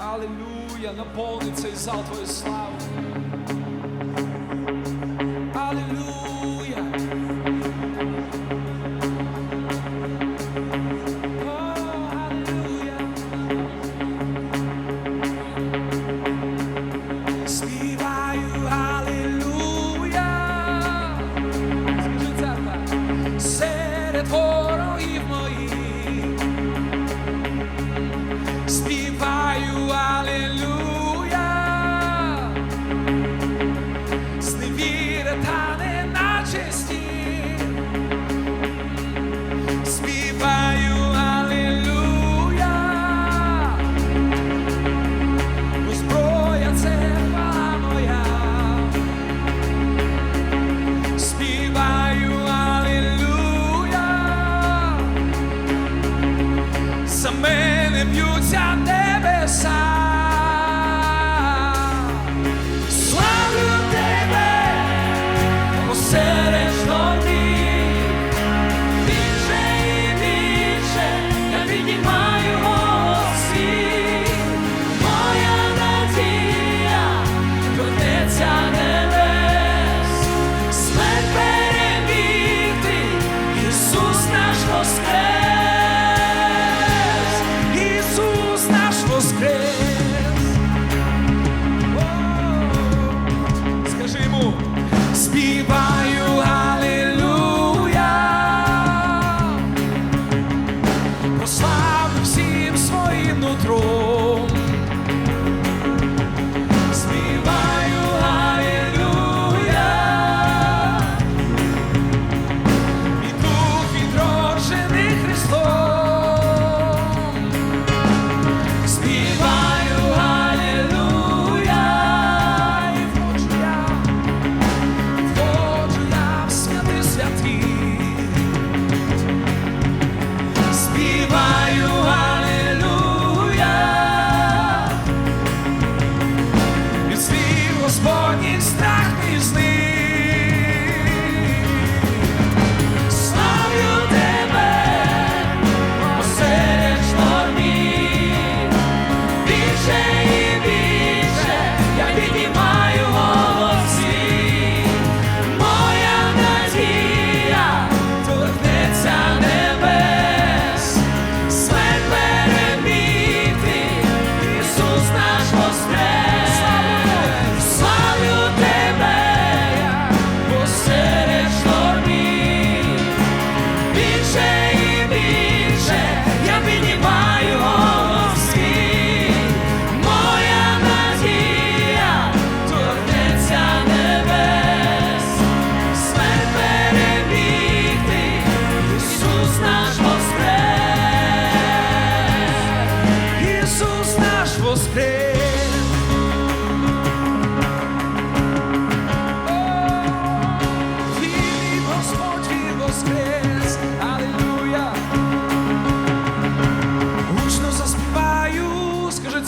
Аллилуйя, наповни цей зал Твоєю славою. не б'ються небеса.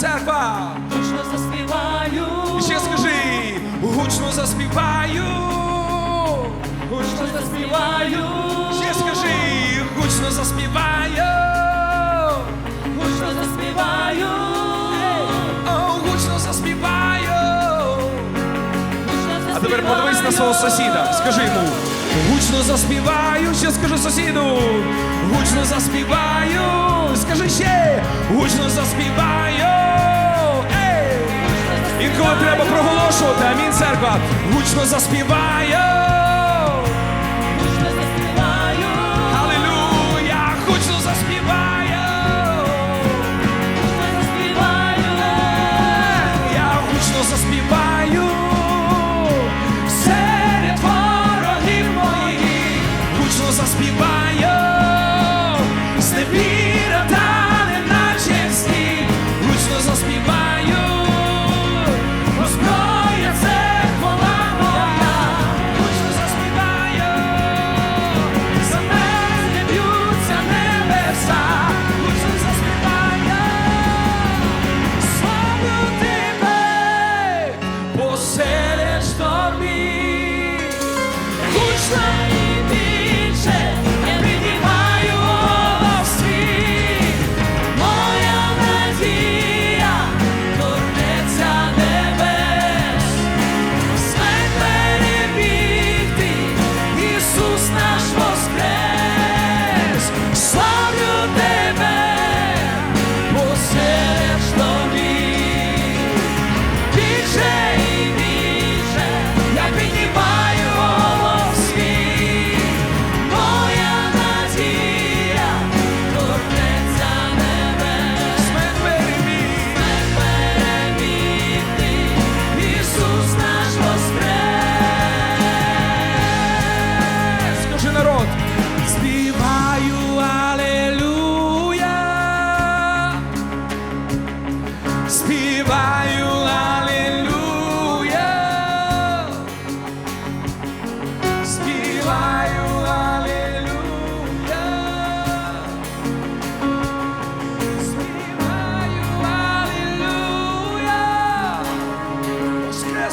церква. Гучно заспіваю. Ще скажи, гучно заспіваю. Гучно заспіваю. Ще скажи, гучно заспіваю. Гучно заспіваю. О, гучно заспіваю. А тепер подивись на свого сусіда. Скажи йому. Гучно заспіваю, ще скажу сусіду, гучно заспіваю, скажи ще, гучно заспіваю, ей! Інколи треба проголошувати, амінь церква, гучно заспіваю. slow.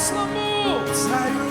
nosso amor.